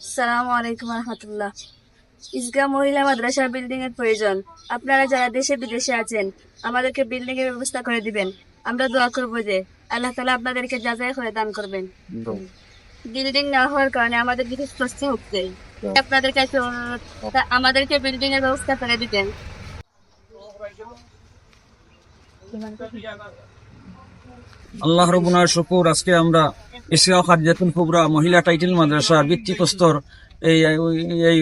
সালামু আলাইকুম রহমতুল্লাহ। ইসগা মহিলা মাদ্রাসা বিল্ডিং এর প্রয়োজন। আপনারা যারা দেশে বিদেশে আছেন আমাদেরকে বিল্ডিং এর ব্যবস্থা করে দিবেন। আমরা দোয়া করব যে আল্লাহ তালা আপনাদেরকে যাচাই করে দান করবেন। বিল্ডিং না হওয়ার কারণে আমাদের কিছু কষ্ট হচ্ছে আপনাদের কাছে অনুরোধ আমাদেরকে বিল্ডিং এর ব্যবস্থা করে দিবেন আল্লাহ রবুনার শুকুর। আজকে আমরা ইসরা খাদিজাতুল কুবরা মহিলা টাইটেল মাদ্রাসা বৃত্তিপ্রস্তর এই এই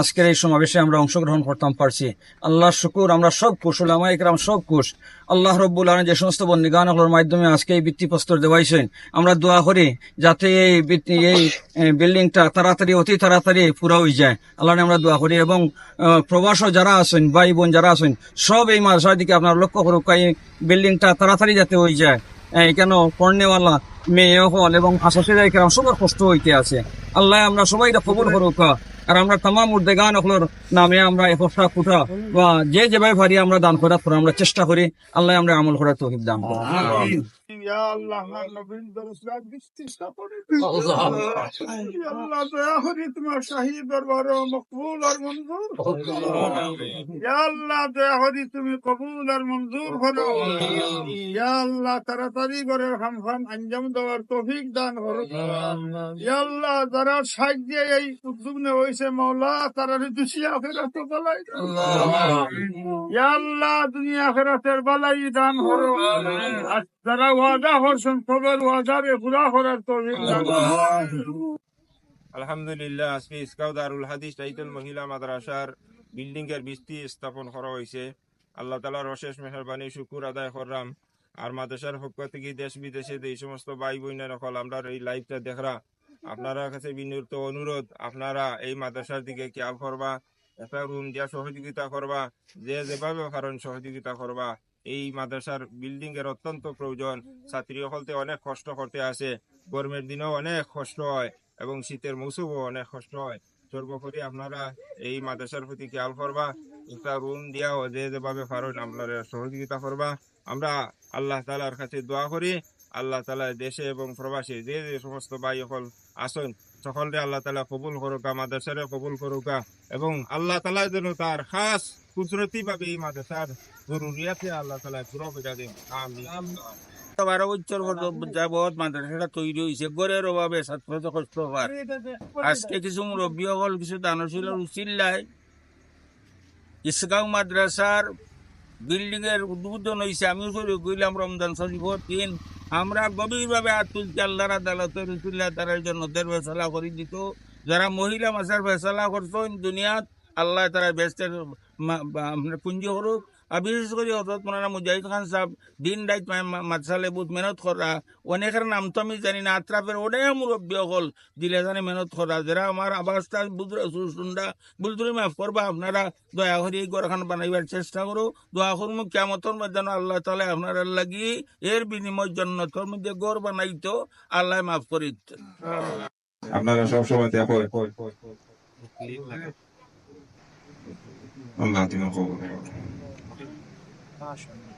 আজকের এই সমাবেশে আমরা অংশগ্রহণ করতাম পারছি আল্লাহ শুকুর, আমরা সব কুশ ওলামা একরাম সব কুশ আল্লাহ রব্বুল আলম যে সমস্ত বন্দিগানগুলোর মাধ্যমে আজকে এই বৃত্তিপ্রস্তর দেওয়াইছেন, আমরা দোয়া করি যাতে এই এই বিল্ডিংটা তাড়াতাড়ি, অতি তাড়াতাড়ি পুরা হয়ে যায়। আল্লাহ আমরা দোয়া করি এবং প্রবাসও যারা আছেন, ভাই বোন যারা আছেন, সব এই মাদ্রাসার দিকে আপনার লক্ষ্য করুক, এই বিল্ডিংটা তাড়াতাড়ি যাতে হয়ে যায়। কেন? পড়নেওয়ালা মেয়ে হল এবং আসাসিরাই এখানে সবার কষ্ট হইতে আছে। আল্লাহ আমরা সবাই এটা কবুল করুক। আর আমরা তামাম উর্দেগান হলোর নামে আমরা একসা কুটা বা যে যেভাবে পারি আমরা দান করার পর আমরা চেষ্টা করি আল্লাহ আমরা আমল করার তৌফিক দান করুন। ইয়া নবীন দরজা বিস্তিসা করে দিন। ইয়া আল্লাহ দয়া করে তোমার শাহী দরবার মকবুল আর মঞ্জুর দয়া করে তুমি কবুল আর মঞ্জুর করো। ইয়া তাড়াতাড়ি করে খাম খাম আঞ্জাম দেওয়ার তৌফিক দান করো। ইয়া আল্লাহ। যারা সাহায্যে এই উদ্যোগ নেওয়া হয়েছে মৌলা তারা ফেরত বলাই আল্লাহ। দুনিয়া ফেরাতের বালাই দান করো। যারা ওয়াদা খবর ওয়াদারে পুরা আলহামদুলিল্লাহ আজকে ইসকাউ দারুল হাদিস টাইটেল মহিলা মাদ্রাসার বিল্ডিং এর ভিত্তি স্থাপন করা হয়েছে। আল্লাহ তালার অশেষ মেহরবানি শুকুর আদায় করলাম। আর মাদ্রাসার পক্ষ থেকে দেশ বিদেশে এই সমস্ত ভাই বোনের সকল আমরা এই লাইভটা দেখরা। আপনারা কাছে বিনীত অনুরোধ, আপনারা এই মাদ্রাসার দিকে খেয়াল করবা, একটা রুম দিয়া সহযোগিতা করবা, যে যেভাবে কারণ সহযোগিতা করবা। এই মাদ্রাসার বিল্ডিং এর অত্যন্ত প্রয়োজন। ছাত্রী সকলতে অনেক কষ্ট করতে আসে। গরমের দিনেও অনেক কষ্ট হয় এবং শীতের মৌসুমও অনেক কষ্ট হয়। সর্বোপরি আপনারা এই মাদ্রাসার প্রতি খেয়াল করবা, একটা রুম দিয়াও যে যেভাবে পারেন আপনারা সহযোগিতা করবা। আমরা আল্লাহ তালার কাছে দোয়া করি আল্লাহ তালা দেশে এবং প্রবাসী যে যে সমস্ত ভাই সকল আসেন, সকলকে আল্লাহ তালা কবুল করুকা মাদ্রাসারে কবুল করুকা, এবং আল্লাহ তালা যেন তার খাস কুদরতি ভাবে এই মাদ্রাসার জরুরিয়াতে আল্লাহ তালা পুরো করে দিন। বছর যাবৎ মাদ্রাসাটা উদ্বোধন হয়েছে। আমিও করে গইলাম রমজান শরীফ দিন। আমরা গভীরভাবে হাত তুলছি আদালতে আদালতের উচিল্লা তার জন্য দের ফেসলা করে দিত। যারা মহিলা মাসার ফেসলা করছেন দুনিয়াত, আল্লাহ তারা বেস্টের পুঞ্জি করুক। আর বিশেষ করে হজরত মৌলানা মুজাহিদ খান সাহেব দিন রাত মাদ্রাসালে বহুত মেহনত করা অনেকের নাম তো আমি জানি না আত্রাফের অনেক মুরব্বী হল দিলে জানে মেহনত করা যারা আমার আবাসটা সুন্দা বুলতুরি মাফ করবা আপনারা দয়া করে এই ঘরখান বানাইবার চেষ্টা করো দোয়া করব কেমতর মধ্যে আল্লাহ তালা আপনার লাগি এর বিনিময় জন্য তোর মধ্যে গড় বানাইতো আল্লাহ মাফ করিত আপনারা সবসময় দেখো আল্লাহ তুমি 大学嘛